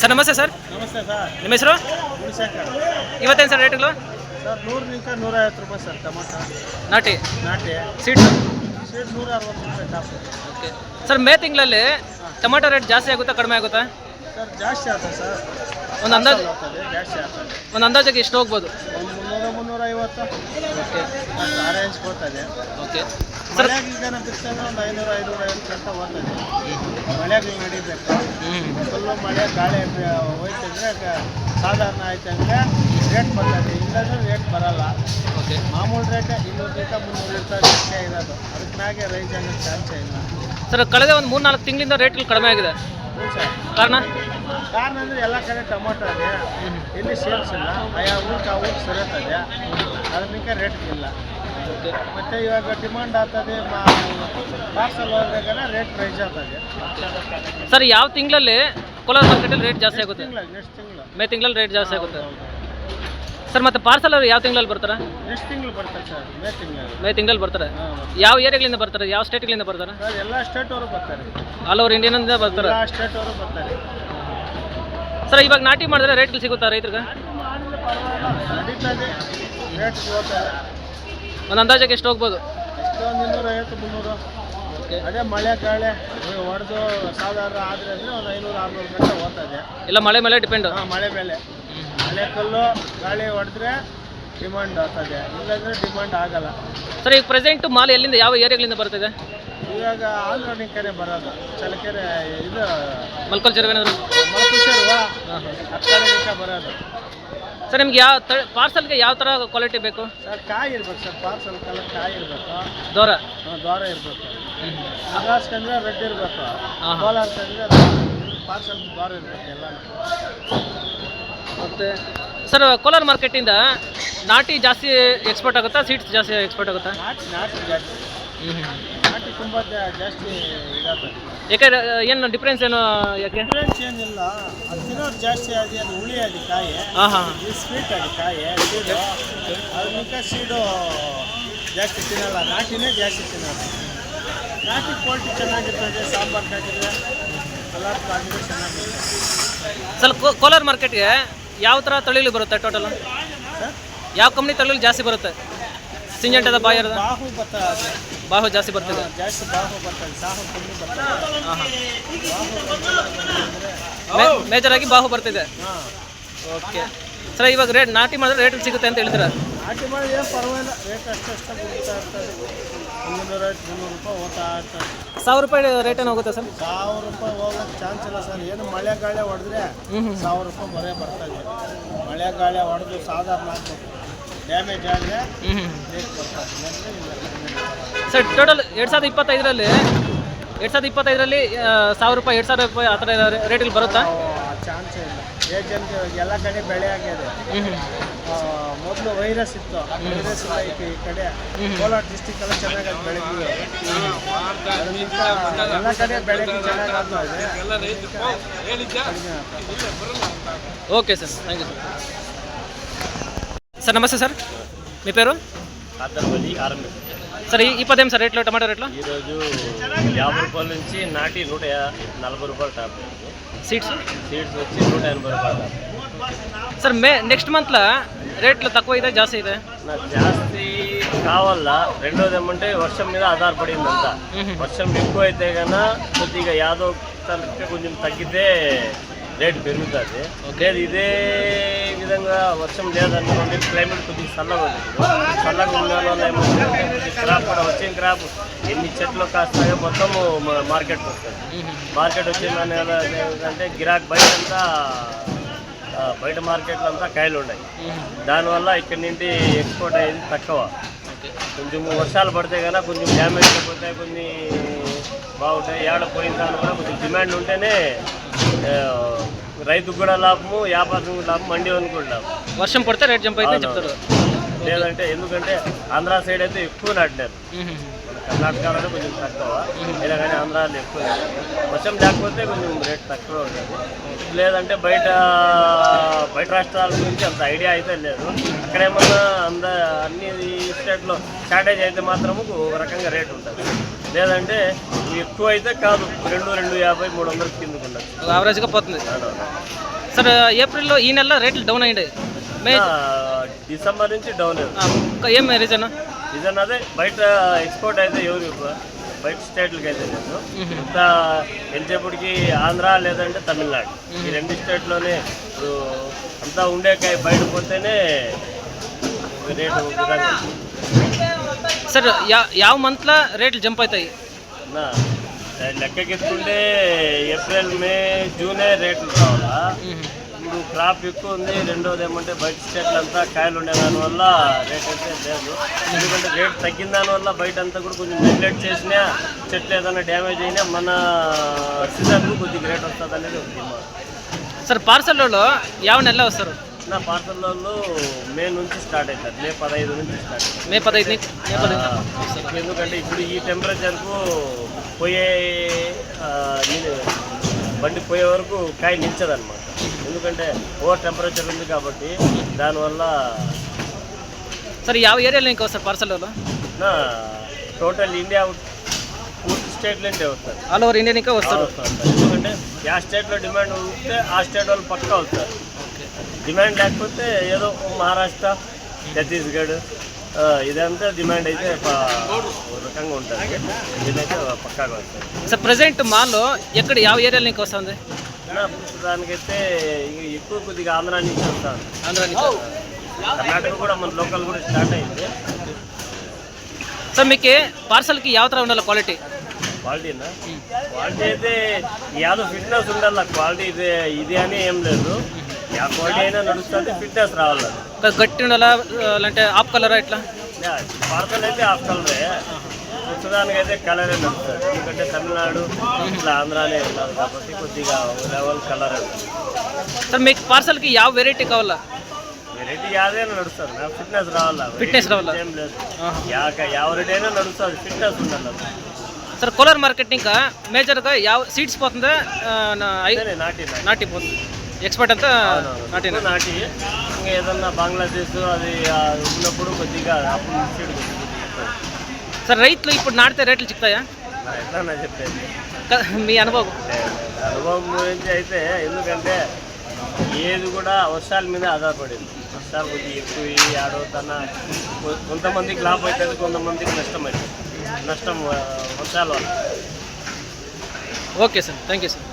Sir ನಮಸ್ತೆ sir. ನಮಸ್ತೆ sir. ನಿಮ್ಮ ಹೆಸರು? ಗುಣಶೇಖರ್ ಇವತ್ತೇನು ಸರ್ ರೇಟ್ಗಳು? ಸರ್ ನೂರನಿಂದ ನೂರೈವತ್ತು ರೂಪಾಯಿ ಸರ್ ಟಮಾಟ. ನಾಟಿ. ನಾಟಿ. ಸೀಟ್ ಸೀಟ್ ನೂರ ಅರವತ್ತು ರೂಪಾಯಿ ಟಾಪ್. ಓಕೆ. ಸರ್ ಮೇ ತಿಂಗಳಲ್ಲಿ ಟೊಮಾಟೊ ರೇಟ್ ಜಾಸ್ತಿ ಆಗುತ್ತಾ ಕಡಿಮೆ ಆಗುತ್ತಾ? ಸರ್ ಜಾಸ್ತಿ ಆಗುತ್ತೆ ಸರ್. ಒಂದು ಅಂದಾಜು ಜಾಸ್ತಿ ಆಗ್ತದೆ ಒಂದು ಅಂದಾಜಿಗೆ ಎಷ್ಟು ಹೋಗ್ಬೋದು? ಒಂದು ಮುನ್ನೂರ ಐವತ್ತು ಓಕೆ. ಅಷ್ಟು ಆರೆಂಜ್ ಇದೆ. ಓಕೆ. ಸರ್ ಈಗ ಒಂದು ಐನೂರ ಐನೂರ ಐವತ್ತು ಗಂಟೆ ಹೋಗ್ತದೆ ಮಳೆಗೆ ನಡಿಬೇಕು ಫುಲ್ಲು ಮಳೆ ಗಾಳಿ ಹೋಯ್ತಂದ್ರೆ ಸಾಧಾರಣ ಆಯ್ತಂದ್ರೆ ರೇಟ್ ಬರ್ತದೆ. ಇಲ್ಲಾಂದ್ರೆ ರೇಟ್ ಬರಲ್ಲ. ಓಕೆ ಮಾಮೂಲು ರೇಟ್ ಇನ್ನೂರರಿಂದ ಮುನ್ನೂರು ರೂಪಾಯಿ ಅಷ್ಟೇ ಇರೋದು. ಅದಕ್ಕೆ ಮ್ಯಾಗೆ ರೈಸ್ ಆಗೋ ಚಾನ್ಸೇ ಇಲ್ಲ. ಸರ್ ಕಳೆದ ಒಂದು ಮೂರು ನಾಲ್ಕು ತಿಂಗಳಿಂದ ರೇಟ್ಗಳು ಕಡಿಮೆ ಆಗಿದೆ. ಕಾರಣ? ಕಾರಣ ಅಂದರೆ ಎಲ್ಲ ಕಡೆ ಟೊಮೊಟೊ ಇದೆ. ಇಲ್ಲಿ ಸೇಲ್ಸ್ ಇಲ್ಲ ಆಯಾ ಊಟ ಆ ಊಟ ಸರಿಯುತ್ತದೆ ಅದಕ್ಕೆ ರೇಟ್ ಇಲ್ಲ. ಮತ್ತು ಇವಾಗ ಡಿಮಾಂಡ್ ಆಗ್ತದೆ ಪಾರ್ಸಲ್ ಹೋಗ್ಬೇಕಾದ್ರೆ ರೇಟ್ ರೈಸ್ ಆಗ್ತದೆ. ಸರ್ ಯಾವ ತಿಂಗಳಲ್ಲಿ ಕೋಲಾರ ಮಾರ್ಕೆಟಲ್ಲಿ ರೇಟ್ ಜಾಸ್ತಿ ಆಗುತ್ತೆ? ನೆಕ್ಸ್ಟ್ ತಿಂಗಳು ಮೇ ತಿಂಗಳಲ್ಲಿ ರೇಟ್ ಜಾಸ್ತಿ ಆಗುತ್ತೆ. ಸರ್ ಮತ್ತೆ ಪಾರ್ಸಲ್ ಅವ್ರು ಯಾವ ತಿಂಗಳಲ್ಲಿ ಬರ್ತಾರೆ? ನೆಕ್ಸ್ಟ್ ತಿಂಗಳು ಬರ್ತಾರೆ ಸರ್ ಮೇ ತಿಂಗಳು ಮೇ ತಿಂಗಳಲ್ಲಿ ಬರ್ತಾರೆ. ಯಾವ ಏರಿಯಾಗಳಿಂದ ಬರ್ತಾರೆ ಯಾವ ಸ್ಟೇಟ್ಗಳಿಂದ ಬರ್ತಾರೆ? ಸರ್ ಸ್ಟೇಟ್ ಅವರು ಬರ್ತಾರೆ. ಆಲ್ ಓವರ್ ಇಂಡಿಯಾನಿಂದ ಬರ್ತಾರೆ. ಸ್ಟೇಟ್ ಅವರು ಬರ್ತಾರೆ. ಸರ್ ಇವಾಗ ನಾಟಿ ಮಾಡಿದ್ರೆ ರೇಟ್ಗಳು ಸಿಗುತ್ತಾ ರೈತರಿಗೆ? ನಡೀತದೆ ರೇಟ್ ಒಂದು ಅಂದಾಜಕ್ಕೆ ಎಷ್ಟು ಹೋಗ್ಬೋದು? ಎಷ್ಟೊಂದು ಮುನ್ನೂರು ಅದೇ ಮಳೆ ಗಾಳಿ ಹೊಡೆದು ಸಾವಿರ ಆದರೆ ಅಂದರೆ ಒಂದು ಐನೂರು ಆರುನೂರು ಗಂಟೆ ಹೋಗ್ತದೆ ಎಲ್ಲ ಮಳೆ ಮೇಲೆ ಡಿಪೆಂಡ್. ಹಾಂ ಮಳೆ ಮೇಲೆ. ಮಳೆ ಕಲ್ಲು ಗಾಳಿ ಹೊಡೆದ್ರೆ ಡಿಮಾಂಡ್ ಆಗ್ತದೆ ಇಲ್ಲಾಂದ್ರೆ ಡಿಮಾಂಡ್ ಆಗಲ್ಲ. ಸರ್ ಈಗ ಪ್ರೆಸೆಂಟ್ ಮಾಲ್ ಎಲ್ಲಿಂದ ಯಾವ ಏರಿಯಾಗಳಿಂದ ಬರ್ತಿದೆ ಇವಾಗ ಆಂಧ್ರ ಕೆರೆ ಬರೋದು. ಚಲಕೆರೆ ಇದು ಮಲ್ಕಲ್ ಚೆರುವೇನಾದ್ರು ಮಲ್ಕಲ್ ಆ ಕಡೆ ನಿಂಕ ಬರೋದು. ಸರ್ ನಿಮ್ಗೆ ಯಾವ ಪಾರ್ಸಲ್ಗೆ ಯಾವ ಥರ ಕ್ವಾಲಿಟಿ ಬೇಕು? ಸರ್ ಕಾಯಿ ಇರ್ಬೇಕು ಸರ್ ಪಾರ್ಸಲ್ ಕಲರ್ ಕಾಯಿ ಇರಬೇಕು. ದೂರ? ದ್ವಾರ ಇರಬೇಕು. ಮದ್ರಾಸ್ಕಂದ್ರೆ ರೆಡ್ ಇರಬೇಕು. ಕೋಲಾರ ಕಂದ್ರೆ ಪಾರ್ಸಲ್ ದ್ವಾರ ಇರಬೇಕು ಎಲ್ಲ ಮತ್ತು ಸರ್ ಕೋಲಾರ ಮಾರ್ಕೆಟಿಂದ ನಾಟಿ ಜಾಸ್ತಿ ಎಕ್ಸ್ಪೋರ್ಟ್ ಆಗುತ್ತಾ ಸೀಡ್ಸ್ ಜಾಸ್ತಿ ಎಕ್ಸ್ಪೋರ್ಟ್ ಆಗುತ್ತಾ? ನಾಟಿ ನಾಟಿ ಜಾಸ್ತಿ. ತುಂಬ ಜಾಸ್ತಿ ಇದಾಗ್ತದೆ. ಯಾಕಂದ್ರೆ ಏನು ಡಿಫ್ರೆನ್ಸ್ ಏನು ಯಾಕೆ? ಡಿಫ್ರೆನ್ಸ್ ಏನಿಲ್ಲ. ಅದು ತಿನ್ನೋದು ಜಾಸ್ತಿ ಆಗಿ ಅದು ಹುಳಿ ಆದಿ ಕಾಯಿ. ಹಾಂ ಹಾಂ ಇದು ಸ್ವೀಟ್ ಆಗಿ ಕಾಯಿ. ಸೀಡು ಅದಕ್ಕೆ ಸೀಡು ಜಾಸ್ತಿ ತಿನ್ನಲ್ಲ. ನಾಟಿನೇ ಜಾಸ್ತಿ ತಿನ್ನೋದು ನಾಟಿ ಕ್ವಾಲಿಟಿ ಚೆನ್ನಾಗಿರ್ತದೆ ಸಾಂಬಾರು ಹಾಕಿದ್ರೆ ಕಲರ್ ಹಾಕಿದ್ರೆ ಚೆನ್ನಾಗಿರ್ತದೆ ಸರ್ ಕೋಲಾರ ಮಾರ್ಕೆಟ್ಗೆ ಯಾವ ಥರ ತಳಿಲಿ ಬರುತ್ತೆ ಟೋಟಲ್ ಯಾವ ಕಂಪ್ನಿ ತಳಿಲಿ ಜಾಸ್ತಿ ಬರುತ್ತೆ? ಸಿಂಜೆಂಟದ ಬಾಯರ್ದ ಬಾಹು ಅದು. ಬಾಹು ಜಾಸ್ತಿ ಬರ್ತಿದೆ? ಜಾಸ್ತಿ ಬಾಹು ಬರ್ತದೆ. ಸಾಹು ಕಮ್ಮಿ ಬರ್ತದೆ. ಮೇಜರ್ ಆಗಿ ಬಾಹು ಬರ್ತಿದೆ. ಹಾಂ. ಓಕೆ. ಸರ್ ಇವಾಗ ರೇಟ್ ನಾಟಿ ಮಾಡಿದ್ರೆ ರೇಟ್ ಸಿಗುತ್ತೆ ಅಂತ ಹೇಳ್ತೀರಾ ನಾಟಿ ಮಾಡಿದ್ರೆ ಏನು ಪರವಾಗಿಲ್ಲ. ರೇಟ್ ಅಷ್ಟಷ್ಟು ಬಿಡ್ತಾ ಇರ್ತದೆ. ಮುನ್ನೂರೈವತ್ತು ಮುನ್ನೂರು ರೂಪಾಯಿ ಹೋಗ್ತಾ ಇರ್ತದೆ. ಸಾವಿರ ರೂಪಾಯಿ ರೇಟ್ ಏನು ಹೋಗುತ್ತೆ ಸರ್? ಸಾವಿರ ರೂಪಾಯಿ ಹೋಗೋಕ್ಕೆ ಚಾನ್ಸ್ ಇಲ್ಲ ಸರ್. ಏನು ಮಳೆ ಗಾಳಿ ಹೊಡೆದ್ರೆ ಸಾವಿರ ರೂಪಾಯಿ ಬರೇ ಇದೆ ಮಳೆ ಗಾಳಿ ಹೊಡೆದು ಸಾಧಾರಣ ಡ್ಯಾಮೇಜ್ ಆದರೆ ರೇಟ್ ಬರ್ತದೆ. ಇಲ್ಲ ಬರಲ್ಲ. ಸರ್ ಟೋಟಲ್ ಎರಡು ಸಾವಿರದ ಇಪ್ಪತ್ತೈದರಲ್ಲಿ ಎರಡು ಸಾವಿರದ ಇಪ್ಪತ್ತೈದರಲ್ಲಿ ಆ, ಸಾವಿರ ರೂಪಾಯಿ ಎರಡು ಸಾವಿರ ರೂಪಾಯಿ ಆ ಥರ ರೇಟಲ್ಲಿ ಬರುತ್ತಾ ನಾವು ಆ ಚಾನ್ಸೇ ಇಲ್ಲ ಏಜೆಂಟ್ ಎಲ್ಲ ಕಡೆ ಬೆಳೆ ಆಗಿದೆ ಹ್ಞೂ ಹ್ಞೂ ಮೊದಲು ವೈರಸ್ ಇತ್ತು ವೈರಸ್ ಇಲ್ಲ ಈ ಈ ಕಡೆ ಕೋಲಾರ ಡಿಸ್ಟಿಕ್ ಎಲ್ಲ ಚೆನ್ನಾಗಿ ಅದು ಬೆಳಕಿದೆ ಅದರಿಂದ ಎಲ್ಲ ಕಡೆ ಬೆಳಗ್ಗೆ ಚೆನ್ನಾಗಿ ಆಗ್ತಾ ಇದೆ ಕಡಿಮೆ ಆಗ್ತದೆ. Okay sir thank you sir sir నమస్తే సార్ మీ పేరు కాతర్పల్లి ఆరంభం సరే ఇప్పుడు పదేం సార్? రేట్లో టమాటా రేట్లో? ఈరోజు యాభై రూపాయల నుంచి నాటి నూట నలభై రూపాయలు టాప్ సీడ్స్? సీడ్స్ వచ్చి నూట ఎనభై రూపాయలు సార్ మే నెక్స్ట్ మంత్లో రేట్లు తక్కువ అయితే జాస్తి అయితే జాస్తి కావాలా? రెండోది ఏమంటే వర్షం మీద ఆధారపడింది అంతా. వర్షం ఎక్కువ అయితే కన్నా కొద్దిగా యాదవ్ కొంచెం తగ్గితే రేటు పెరుగుతుంది. లేదు ఇదే విధంగా వర్షం లేదనుకోండి క్లైమేట్ కొద్దిగా చల్లగా ఉంది. చల్లగా ఉన్న కొద్దిగా క్రాప్ కూడా వచ్చిన క్రాప్ ఎన్ని చెట్లు కాస్తాయో మొత్తం మార్కెట్కి వస్తుంది మార్కెట్ వచ్చిందని అంటే గిరాక్ బయట అంతా బయట మార్కెట్లో అంతా కాయలు ఉన్నాయి. దానివల్ల ఇక్కడి నుండి ఎక్స్పోర్ట్ అయ్యేది తక్కువ. కొంచెం వర్షాలు పడితే కనుక కొంచెం డ్యామేజ్ అయిపోతాయి కొన్ని బాగుంటాయి. ఏడ పోయిన దాని కూడా కొంచెం డిమాండ్ ఉంటేనే రైతుకు కూడా లాభము వ్యాపారం లాభం మండి కూడా లాభం వర్షం పడితే రేట్ జంప్ అయితే చెప్తారు. లేదంటే ఎందుకంటే ఆంధ్ర సైడ్ అయితే ఎక్కువ నాటినారు. కర్ణాటకలో కొంచెం తక్కువ. అయినా కానీ ఆంధ్రాలో ఎక్కువ. వర్షం లేకపోతే కొంచెం రేట్ తక్కువ ఉంటుంది లేదంటే బయట బయట రాష్ట్రాల గురించి అంత ఐడియా అయితే లేదు. అక్కడ ఏమన్నా అంద అన్ని స్టేట్లో షార్టేజ్ అయితే మాత్రము ఒక రకంగా రేట్ ఉంటుంది. లేదంటే ఎక్కువ అయితే కాదు. రెండు రెండు యాభై మూడు వందల కిందకు ఉండదు యావరేజ్గా పోతుంది. సార్ ఏప్రిల్లో ఈ నెల రేట్లు డౌన్ అయ్యాయి మే డిసెంబర్ నుంచి డౌన్ ఏం రీజన్? ఇదన్న అదే బయట ఎక్స్పోర్ట్ అయితే ఎవరు. బయట స్టేట్లకి అయితే లేదు. ఇంత వెళ్ళేప్పటికి ఆంధ్ర లేదంటే తమిళనాడు. ఈ రెండు స్టేట్లోనే ఇప్పుడు అంతా ఉండే కాయ బయట పోతేనే రేటు విధంగా సార్ యా ಯಾವ మంత్లో రేట్లు జంప్ అవుతాయి నా లెక్కకెత్తుకుంటే ఏప్రిల్ మే జూనే రేట్లు కావాలా ఇప్పుడు క్రాప్ ఎక్కువ ఉంది రెండోది ఏమంటే బయట స్టేట్లు అంతా కాయలు ఉండే దానివల్ల రేట్ అయితే లేదు. ఎందుకంటే రేట్ తగ్గిన దానివల్ల బయట అంతా కూడా కొంచెం నెగ్లెక్ట్ చేసినా చెట్లు ఏదైనా డ్యామేజ్ అయినా మన సీజన్కు కొద్దిగా రేట్ వస్తుంది అనేది ఒక సార్ పార్సల్లో యావ నెల వస్తారు? నా పార్సల్లో మే నుంచి స్టార్ట్ అవుతారు. మే పదహైదు నుంచి స్టార్ట్ మే పదహైదు మే పదహైదు ఎందుకంటే ఇప్పుడు ఈ టెంపరేచర్కు పోయే బండి పోయే వరకు కాయ నిల్చదన్నమాట ఎందుకంటే ఓవర్ టెంపరేచర్ ఉంది కాబట్టి దానివల్ల సార్ ಯಾವ ఏరియాలో ఇంకా వస్తారు పార్సల్లో నా టోటల్ ఇండియా పూర్తి స్టేట్లో ఉంటే వస్తారు. ఆల్ ఓవర్ ఇండియా ఇంకా వస్తారు. వస్తారు. ఎందుకంటే ఆ స్టేట్లో డిమాండ్ ఉంటే ఆ స్టేట్ వాళ్ళు పక్కా వస్తారు. డిమాండ్ లేకపోతే ఏదో మహారాష్ట్ర ఛత్తీస్గఢ్ ఇదంతా డిమాండ్ అయితే రకంగా ఉంటుంది. ఇదైతే పక్కాగా వస్తుంది. సార్ ప్రజెంట్ మాల్లో ఎక్కడ యావ ఏరియాలు నీకు వస్తుంది? దానికైతే ఎక్కువ కొద్దిగా ఆంధ్ర నుంచి వస్తాను ఆంధ్ర కర్ణాటక కూడా మన లోకల్ కూడా స్టార్ట్ అయింది. సార్ మీకు పార్సల్కి యావతరా ఉండాలి క్వాలిటీ? క్వాలిటీనా క్వాలిటీ అయితే యాదో ఫిట్నెస్ ఉండాలి క్వాలిటీ ఇదే ఇది అని ఏం లేదు. బాడీ అయినా నడుస్తుంది ఫిట్నెస్ రావాలి. గట్టి ఉండాలా లేదంటే ఆఫ్ కలరా ఇట్లా? పార్సల్ అయితే ఆఫ్ కలరే. ప్రస్తుతానికి అయితే కలరే నడుస్తుంది. ఎందుకంటే తమిళనాడు ఇట్లా ఆంధ్రానే వెళ్ళాలి కాబట్టి కొద్దిగా లెవెల్ కలర్ సార్ మీకు పార్సల్కి యావ వెరైటీ కావాలా? వెరైటీ యాదైనా నడుస్తుంది. నా ఫిట్నెస్ రావాలా? ఫిట్నెస్ రావాలా? ఏం లేదు. యాక యావ రేటైనా నడుస్తుంది. ఫిట్నెస్ ఉండాలి సార్ కూలర్ మార్కెట్ ఇంకా మేజర్గా యావ సీట్స్ పోతుందా? నాటి. నాటిపోతుంది. ఎక్స్పర్ట్ అంతా నాటి నాటి. ఇంకా ఏదన్నా బంగ్లాదేశ్ అది ఉన్నప్పుడు కొద్దిగా అప్పుడు సార్ రైతులు ఇప్పుడు నాటితే రేట్లు చిక్తాయా ఎట్లా చెప్పేది. మీ అనుభవం? అనుభవం గురించి అయితే ఎందుకంటే ఏది కూడా వర్షాల మీద ఆధారపడింది. వర్షాలు కొద్దిగా ఎక్కువ ఆడవుతున్న కొంతమందికి లాభం అవుతుంది కొంతమందికి నష్టం అవుతుంది నష్టం వర్షాల వల్ల. Okay sir thank you sir.